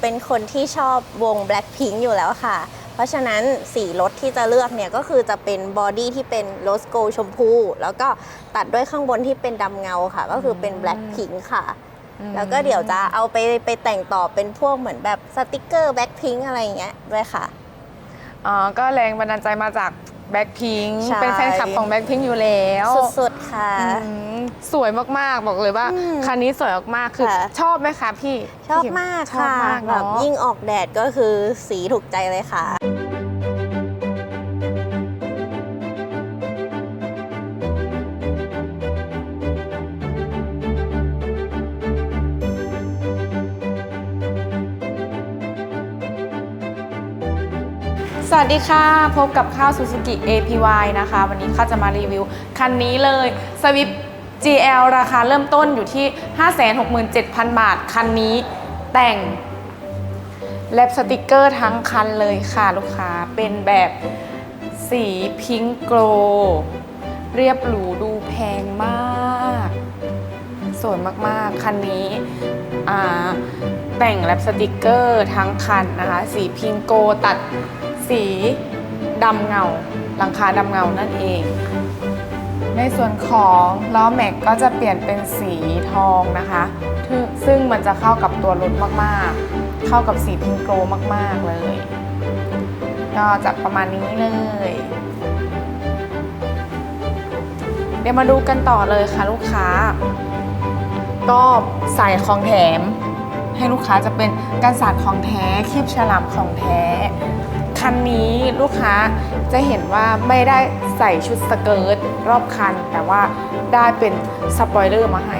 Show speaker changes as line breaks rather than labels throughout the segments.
เป็นคนที่ชอบวง Blackpink อยู่แล้วค่ะ เพราะฉะนั้นสีรถที่จะเลือกเนี่ยก็คือจะเป็นบอดี้ที่เป็นโรสโกชมพู แล้วก็ตัดด้วยข้างบนที่เป็นดำเงาค่ะ ก็คือเป็น Blackpink ค่ะ แล้วก็เดี๋ยวจะเอาไปไปแต่งต่อเป็นพวกเหมือนแบบสติกเกอร์ Blackpink อะไรอย่างเงี้ยด้วยค่ะ
อ๋อ ก็แรงบันดาลใจมาจาก แบ็คพิง
ใช่
เป็นแฟนคลับของแบ็คพิงอยู่แล้ว
สุดๆค่ะ
อืมสวยมากๆ บอกเลยว่า
อืม
คันนี้สวยมากๆ คือ
ค่ะ
ชอบไหมคะพี่
ชอบ
พี่
มาก
ชอบ
ค่ะ
มาก
แบบ
เนาะ
ยิ่งออกแดดก็คือสีถูกใจเลยค่ะ
วัสดีค่ะ พบกับข้าว Suzuki APY นะคะ วันนี้ข้าจะมารีวิว คันนี้เลย Swift GL ราคาเริ่มต้นอยู่ที่ 567,000 บาท คันนี้แต่งแลบสติกเกอร์ทั้งคันเลยค่ะลูกค้า เป็นแบบสีพิงโกลเรียบหรูดูแพงมาก สวยมากๆ คันนี้แต่งแลปสติกเกอร์ทั้งคันนะคะ สีพิงโกตัด สีดำเงา หลังคาดำเงานั่นเอง ในส่วนของล้อแม็กก็จะเปลี่ยนเป็นสีทองนะคะ ซึ่งมันจะเข้ากับตัวรถมากๆ เข้ากับสีพิงโกมากๆเลย ก็จะประมาณนี้เลย เดี๋ยวมาดูกันต่อเลยค่ะลูกค้า ก็ใส่ของแถมให้ลูกค้าจะเป็นกันสาดของแท้คีบฉลามของแท้ คันนี้ลูกค้าจะเห็นว่าไม่ได้ใส่ชุดสเกิร์ตรอบคัน แต่ว่าได้เป็นสปอยเลอร์มาให้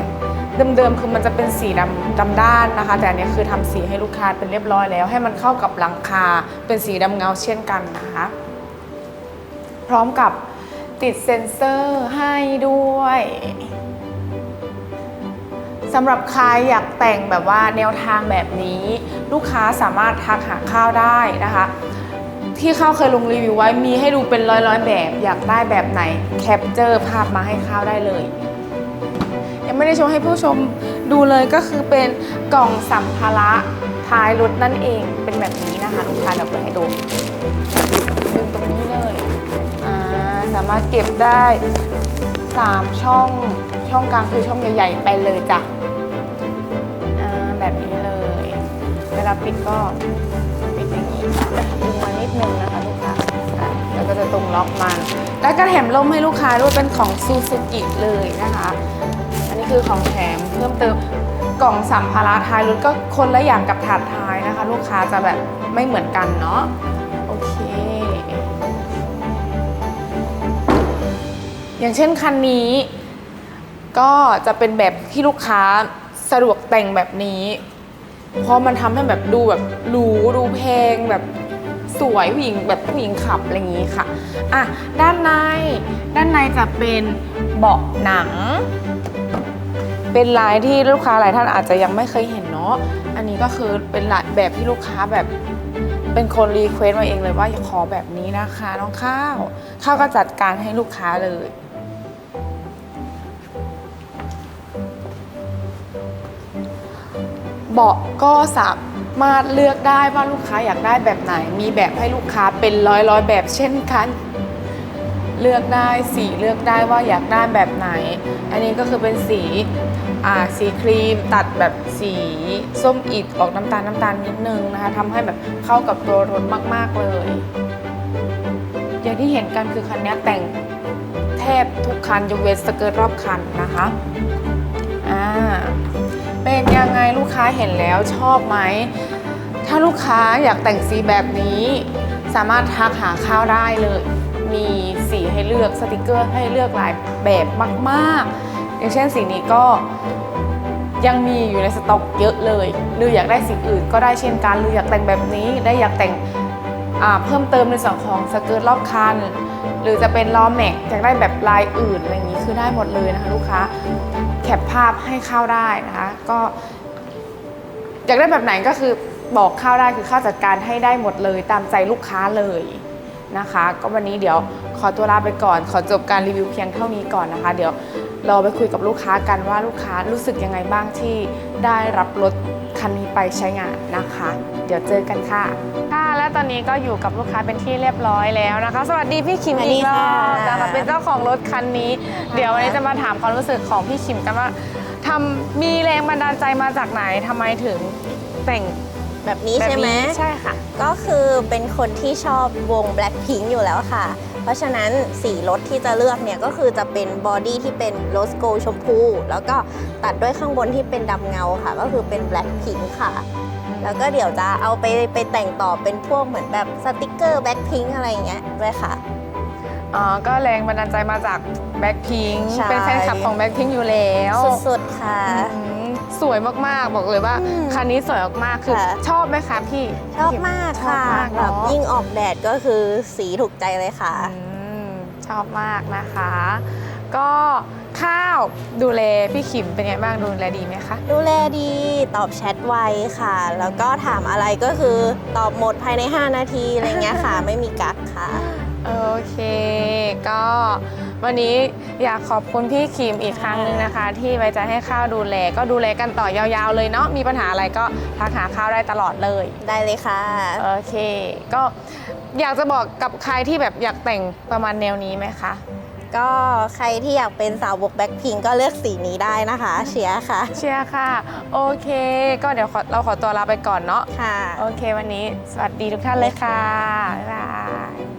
เดิมๆคือมันจะเป็นสีดำดำด้านนะคะ แต่อันนี้คือทำสีให้ลูกค้าเป็นเรียบร้อยแล้ว ให้มันเข้ากับหลังคาเป็นสีดำเงาเช่นกันนะคะ พร้อมกับติดเซ็นเซอร์ให้ด้วยสำหรับใครอยากแต่งแบบว่าแนวทางแบบนี้ ลูกค้าสามารถทักหาข้าวได้นะคะ ที่ข้าวเคยลงรีวิวไว้มีให้ดูเป็นร้อยร้อยๆแบบ อยากได้แบบไหนแคปเจอร์ภาพมาให้ข้าวได้เลย ยังไม่ได้โชว์ให้ผู้ชมดูเลยก็คือเป็นกล่องสัมภาระท้ายรถนั่นเองเป็นแบบนี้นะคะลูกค้าเดี๋ยวเปิดให้ดูดึงตรงนี้เลยอ่าสามารถเก็บได้ 3 ช่องช่องกลางคือช่องใหญ่ๆไปเลยจ้ะอ่าแบบนี้เลย เวลาปิดก็ปิดอย่างนี้ นิดนึงนะคะลูกค้าแล้วก็จะตรงล็อกมันแล้วก็แถมล่มให้ลูกค้าด้วยเป็นของซูซูกิเลยนะคะ อันนี้คือของแถมเพิ่มเติมกล่องสัมภาระท้ายรถก็คนละอย่างกับถาดท้ายนะคะ ลูกค้าจะแบบไม่เหมือนกันเนาะโอเค อย่างเช่นคันนี้ ก็จะเป็นแบบที่ลูกค้าสะดวกแต่งแบบนี้ เพราะมันทำให้แบบดูแบบหรูดูแพงแบบ สวยผู้หญิงแบบผู้หญิงขับอะไรอย่างนี้ค่ะ อะ ด้านใน ด้านในจะเป็นเบาะหนัง เป็นลายที่ลูกค้าหลายท่านอาจจะยังไม่เคยเห็นเนาะ อันนี้ก็คือเป็นลายแบบที่ลูกค้าแบบเป็นคนรีเควสต์มาเองเลยว่าอยากขอแบบนี้นะคะน้องข้าว ข้าวก็จัดการให้ลูกค้าเลยเบาะก็สา มารถเลือกได้ว่าลูกค้าอยากได้แบบไหน มีแบบให้ลูกค้าเป็นร้อยร้อยแบบเช่นกัน เลือกได้สีเลือกได้ว่าอยากได้แบบไหน อันนี้ก็คือเป็นสีอ่าสีครีมตัดแบบสีส้มอิดออกน้ำตาลน้ำตาลนิดนึงนะคะทำให้แบบเข้ากับตัวรถมาก ๆ เลย อย่างที่เห็นกันคือคันนี้แต่งแทบทุกคันยกเว้นสเกิร์ตรอบคันนะคะอ่าเป็นยังไงลูกค้าเห็นแล้วชอบไหมาลูกค้าอยากแต่งสีแบบนี้ สามารถทักหาข้าวได้เลย มีสีให้เลือกสติกเกอร์ให้เลือกหลายแบบมากๆ อย่างเช่นสีนี้ก็ยังมีอยู่ในสต็อกเยอะเลย หรืออยากได้สีอื่นก็ได้เช่นกัน หรืออยากแต่งแบบนี้ได้อยากแต่งเพิ่มเติมในส่วนของสเกิร์ตรอบคัน หรือจะเป็นล้อแม็กอยากได้แบบลายอื่นอะไรอย่างนี้คือได้หมดเลยนะคะลูกค้าแคปภาพให้เข้าได้นะคะก็อยากได้แบบไหนก็คือ บอกเข้าได้คือเข้าจัดการให้ได้หมดเลยตามใจลูกค้าเลยนะคะ ก็วันนี้เดี๋ยวขอตัวลาไปก่อน ขอจบการรีวิวเพียงเท่านี้ก่อนนะคะ เดี๋ยวเราไปคุยกับลูกค้ากันว่าลูกค้ารู้สึกยังไงบ้างที่ได้รับรถคันคันนี้ไปใช้งานนะคะ เดี๋ยวเจอกันค่ะค่ะ และตอนนี้ก็อยู่กับลูกค้าเป็นที่เรียบร้อยแล้วนะคะ สวัสดีพี่คิม
สวัสดี
อีกรอบ
ค่ะ
นะคะเป็นเจ้าของรถคันนี้ เดี๋ยววันนี้จะมาถามความรู้สึกของพี่คิมกันว่าทำมีแรงบันดาลใจมาจากไหนทำไมถึงแต่ง
แบบนี้
แบบ
ใช่ไหม
นี้ใช่ค่ะ
ก็คือเป็นคนที่ชอบวง Blackpink อยู่แล้วค่ะ เพราะฉะนั้นสีรถที่จะเลือกเนี่ยก็คือจะเป็นบอดี้ที่เป็นโรสโกชมพู แล้วก็ตัดด้วยข้างบนที่เป็นดำเงาค่ะ ก็คือเป็น Blackpink ค่ะ แล้วก็เดี๋ยวจะเอาไปไปแต่งต่อเป็นพวกเหมือนแบบสติกเกอร์ Blackpink อะไรอย่างเงี้ยด้วยค่ะ
อ๋อก็แรงบันดาลใจมาจากแบ็คพิง
ใช่
เป็นแฟนคลับของแบ็คพิงอยู่แล้ว
สุดๆค่ะ
อืม สวยมากๆ บอกเลยว่า
อืม
คันนี้สวยมากๆคือ
ค่ะ
ชอบไหมคะพี่
ชอบมาก
ชอบ
ค่ะ
มาก
แบบ
เนาะ
ยิ่งออกแดดก็คือสีถูกใจเลยค่ะ
อืมชอบมากนะคะ ก็ข้าวดูแลพี่ขิมเป็นไงบ้างดูแลดีไหมคะ
ดูแลดีตอบแชทไวค่ะ แล้วก็ถามอะไรก็คือตอบหมดภายใน 5 นาทีอะไรเงี้ยค่ะ ไม่มีกักค่ะ
โอเค ก็วันนี้อยากขอบคุณพี่ขิมอีกครั้งหนึงนะคะ ที่ไว้ใจให้ข้าวดูแล ก็ดูแลกันต่อยาวๆเลยเนาะมีปัญหาอะไรก็ทักหาข้าวได้ตลอดเลย
ได้เลยค่ะ
โอเค ก็อยากจะบอกกับใครที่แบบอยากแต่งประมาณแนวนี้ไหมคะ
ก็ใครที่อยากเป็นสาวบกแบ็คพิงก็เลือกสีนี้ได้นะคะ เชียร์ค่ะ
เชียร์ค่ะ โอเค ก็เดี๋ยวขอเราขอตัวลาไปก่อนเนาะ
ค่ะ
โอเค วันนี้สวัสดีทุกท่านเลยค่ะบ๊ายบาย